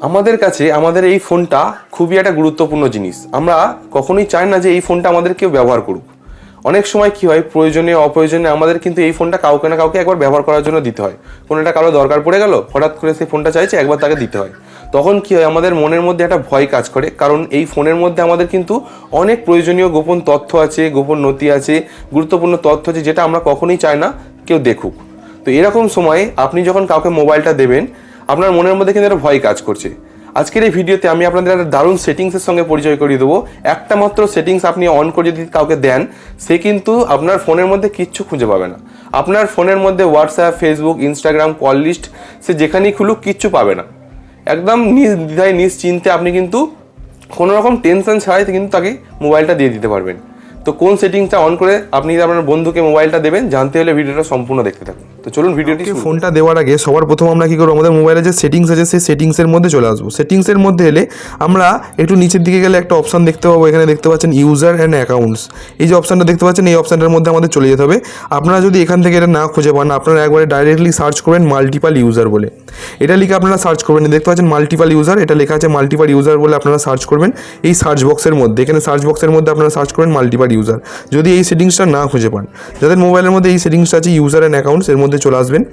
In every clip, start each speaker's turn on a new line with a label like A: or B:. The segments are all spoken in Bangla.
A: আমাদের কাছে, আমাদের এই ফোনটা খুবই একটা গুরুত্বপূর্ণ জিনিস। আমরা কখনোই চাই না যে এই ফোনটা আমাদের কেউ ব্যবহার করুক। অনেক সময় কি হয়, প্রয়োজনে, অপ্রয়োজনে আমাদের কিন্তু এই ফোনটা কাউকে না কাউকে একবার ব্যবহার করার জন্য দিতে হয়। কোনো একটা কারও দরকার পড়ে গেল, হঠাৎ করে সেই ফোনটা চাইছে, একবার তাকে দিতে হয়। তখন কি হয়, আমাদের মনের মধ্যে একটা ভয় কাজ করে, কারণ এই ফোনের মধ্যে আমাদের কিন্তু অনেক প্রয়োজনীয় গোপন তথ্য আছে, গোপন নথি আছে, গুরুত্বপূর্ণ তথ্য আছে, যেটা আমরা কখনোই চাই না কেউ দেখুক। তো এরকম সময়ে আপনি যখন কাউকে মোবাইলটা দেবেন আপনার মনের মধ্যে কিন্তু একটা ভয় কাজ করছে। আজকের এই ভিডিওতে আমি আপনাদের একটা দারুণ সেটিংসের সঙ্গে পরিচয় করিয়ে দেবো। একটা মাত্র সেটিংস আপনি অন করে যদি কাউকে দেন, সে কিন্তু আপনার ফোনের মধ্যে কিচ্ছু খুঁজে পাবে না। আপনার ফোনের মধ্যে WhatsApp Facebook Instagram call list সে যেখানেই খুলুক কিচ্ছু পাবে না। একদম নির্দ্বিধায় নিশ্চিন্তে আপনি কিন্তু কোনো রকম টেনশন ছাড়াই কিন্তু তাকে মোবাইলটা দিয়ে দিতে পারবেন। তো কোন সেটিংসটা অন করে আপনি আপনার বন্ধুকে মোবাইলটা দেবেন, জানতে হলে ভিডিওটা সম্পূর্ণ দেখতে থাকুন। তো চলুন ভিডিওটি।
B: ফোনটা দেওয়ার আগে সবার প্রথম আমরা কি করব? আমাদের মোবাইলে যে সেটিংস আছে সেই সেটিংসের মধ্যে চলে আসব। সেটিংসের মধ্যে এলে আমরা একটু নিচের দিকে গেলে একটা অপশন দেখতে পাবো। এখানে দেখতে পাচ্ছেন ইউজার অ্যান্ড অ্যাকাউন্টস এই যে অপশনটা দেখতে পাচ্ছেন এই অপশনটার মধ্যে আমাদের চলে যেতে হবে। আপনারা যদি এখান থেকে এটা না খুঁজে পান আপনারা একবারে ডাইরেক্টলি সার্চ করবেন মাল্টিপাল ইউজার বলে। এটা লিখে আপনারা সার্চ করবেন। দেখতে পাচ্ছেন মাল্টিপাল ইউজার এটা লেখা আছে মাল্টিপাল ইউজার বলে আপনারা সার্চ করবেন এই সার্চ বক্সের মধ্যে। এখানে সার্চ বক্সের মধ্যে আপনারা সার্চ করবেন মাল্টিপাল ইউজার যদি এই সেটিংসটা না খুঁজে পান যাদের মোবাইলের মধ্যে এই সেটিংসটা আছে ইউজার অ্যান্ড অ্যাকাউন্টস এর মধ্যে চলে আসবেন।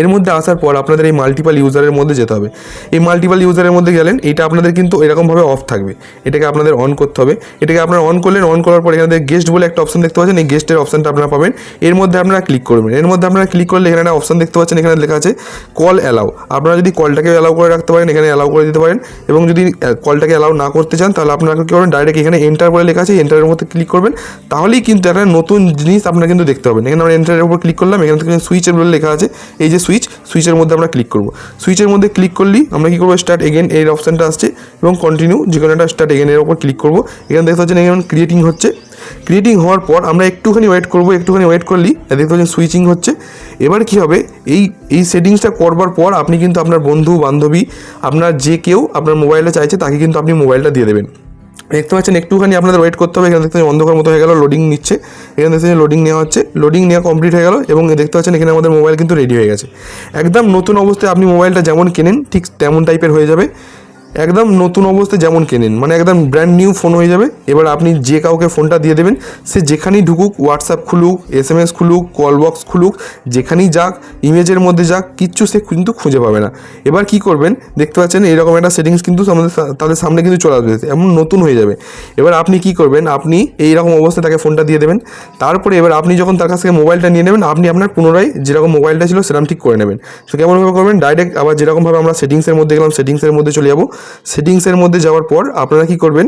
B: এর মধ্যে আসার পর আপনাদের এই মাল্টিপাল ইউজারের মধ্যে যেতে হবে। এই মাল্টিপাল ইউজারের মধ্যে গেলেন, এটা আপনাদের কিন্তু এরকমভাবে অফ থাকবে। এটাকে আপনাদের অন করতে হবে। এটাকে আপনারা অন করলেন অন করার পর এখানে গেস্ট বলে একটা অপশন দেখতে পাচ্ছেন। এই গেস্টের অপশনটা আপনারা পাবেন। এর মধ্যে আপনারা ক্লিক করবেন। এর মধ্যে আপনারা ক্লিক করলে এখানে একটা অপশন দেখতে পাচ্ছেন। এখানে লেখা আছে কল অ্যালাউ আপনারা যদি কলটাকে অ্যালাউ করে রাখতে পারেন, এখানে অ্যালাউ করে দিতে পারেন। এবং যদি কলটাকে অ্যালাউ না করতে চান, তাহলে আপনারা কী করবেন? ডাইরেক্ট এখানে এন্টার বলে লেখা আছে। এন্টারের মধ্যে ক্লিক করবেন। তাহলেই কিন্তু একটা নতুন জিনিস আপনারা কিন্তু দেখতে পাবেন। এখানে আমরা এন্টারের উপর ক্লিক করলাম। এখান সুইচের বলে লেখা আছে। এই যে সুইচ সুইচের মধ্যে আমরা ক্লিক করব। সুইচের মধ্যে ক্লিক করলেই আমরা কী করব? স্টার্ট এগেন এর অপশানটা আসছে এবং কন্টিনিউ যে কোনো একটা স্টার্ট এগেন এর ওপর ক্লিক করব। এখানে দেখতে পাচ্ছেন এখানে ক্রিয়েটিং হচ্ছে। ক্রিয়েটিং হওয়ার পর আমরা একটুখানি ওয়েট করব, একটুখানি ওয়েট করলেই দেখতে পাচ্ছেন সুইচিং হচ্ছে। এবার কি হবে? এই এই সেটিংসটা করবার পর আপনি কিন্তু আপনার বন্ধু, বান্ধবী, আপনার যে কেউ আপনার মোবাইলটা চাইছে, তাকে কিন্তু আপনি মোবাইলটা দিয়ে দেবেন। দেখতে পাচ্ছেন, একটুখানি আপনাদের ওয়েট করতে হবে। এখানে দেখতে পাচ্ছেন, অন্ধকার মতো হয়ে গেল লোডিং নিচ্ছে। এখানে দেখতে লোডিং নেওয়া হচ্ছে। লোডিং নেওয়া কমপ্লিট হয়ে গেল এবং দেখতে পাচ্ছেন, এখানে আমাদের মোবাইল কিন্তু রেডি হয়ে গেছে। একদম নতুন অবস্থায় আপনি মোবাইলটা যেমন কেনেন, ঠিক তেমন টাইপের হয়ে যাবে। একদম নতুন অবস্থায় যেমন কেনেন। মানে একদম ব্র্যান্ড নিউ ফোন হয়ে যাবে। এবার আপনি যে কাউকে ফোনটা দিয়ে দেবেন, সে যেখানেই ঢুকুক হোয়াটসঅ্যাপ খুলুক এস এম এস খুলুক কল বক্স খুলুক, যেখানেই যাক ইমেজের মধ্যে যাক, কিচ্ছু সে কিন্তু খুঁজে পাবে না। এবার কি করবেন, দেখতে পাচ্ছেন এরকম একটা সেটিংস কিন্তু আমাদের তাদের সামনে কিন্তু চলে আসবে। এমন নতুন হয়ে যাবে। এবার আপনি কি করবেন, আপনি এই রকম অবস্থায় তাকে ফোনটা দিয়ে দেবেন। তারপরে এবার আপনি যখন তার কাছ থেকে মোবাইলটা নিয়ে নেবেন, আপনি আপনার পুনরায় যেরকম মোবাইলটা ছিল, সেরকম ঠিক করে নেবেন। সো কেমনভাবে করবেন ডাইরেক্ট আবার যেরকমভাবে আমরা সেটিংসের মধ্যে গেলাম সেটিংসের মধ্যে চলে যাব। সেটিংসের মধ্যে যাওয়ার পর আপনারা কি করবেন?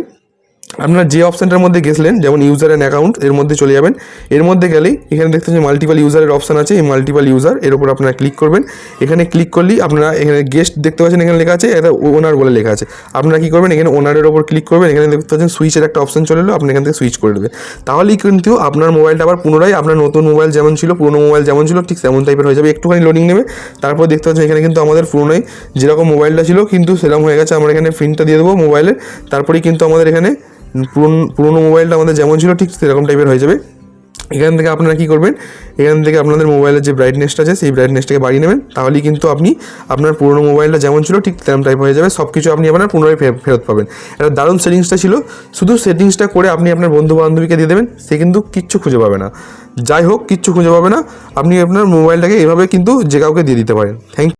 B: আপনারা যে অপশানটার মধ্যে গেছিলেন, যেমন ইউজার অ্যান্ড অ্যাকাউন্ট এর মধ্যে চলে যাবেন। এর মধ্যে গেলেই এখানে দেখতে পাচ্ছেন মাল্টিপাল ইউজারের অপশান আছে। এই মাল্টিপাল ইউজার এর উপর আপনারা ক্লিক করবেন। এখানে ক্লিক করলেই আপনারা এখানে গেস্ট দেখতে পাচ্ছেন, এখানে লেখা আছে, এটা ওনার বলে লেখা আছে। আপনারা কী করবেন, এখানে ওনারের ওপর ক্লিক করবেন। এখানে দেখতে পাচ্ছেন সুইচের একটা অপশন চলে এলো, আপনি এখান থেকে সুইচ করে দেবেন। তাহলেই কিন্তু আপনার মোবাইলটা আবার পুনরায়, আপনার নতুন মোবাইল যেমন ছিল, পুরনো মোবাইল যেমন ছিল, ঠিক তেমন টাইপের হয়ে যাবে। একটুখানি লোডিং নেবে। তারপর দেখতে পাচ্ছেন এখানে কিন্তু আমাদের পুরনোই যেরকম মোবাইলটা ছিল, কিন্তু সেরকম হয়ে গেছে। আমরা এখানে প্রিন্টটা দিয়ে দেবো মোবাইলের তারপরেই কিন্তু আমাদের এখানে পুরনো মোবাইলটা আমাদের যেমন ছিল, ঠিক সেরকম টাইপের হয়ে যাবে। এখান থেকে আপনারা কী করবেন? এখান থেকে আপনাদের মোবাইলের যে ব্রাইটনেসটা আছে, সেই ব্রাইটনেসটাকে বাড়িয়ে নেবেন। তাহলেই কিন্তু আপনি আপনার পুরনো মোবাইলটা যেমন ছিল, ঠিক তেমন টাইপ হয়ে যাবে। সব কিছু আপনি আপনার পুনরায় ফেরত পাবেন। একটা দারুণ সেটিংসটা ছিল। শুধু সেটিংসটা করে আপনি আপনার বন্ধু বান্ধবীকে দিয়ে দেবেন, সে কিন্তু কিচ্ছু খুঁজে পাবে না। যাই হোক, কিচ্ছু খুঁজে পাবে না। আপনি আপনার মোবাইলটাকে এভাবে কিন্তু যে কাউকে দিয়ে দিতে পারেন। থ্যাংক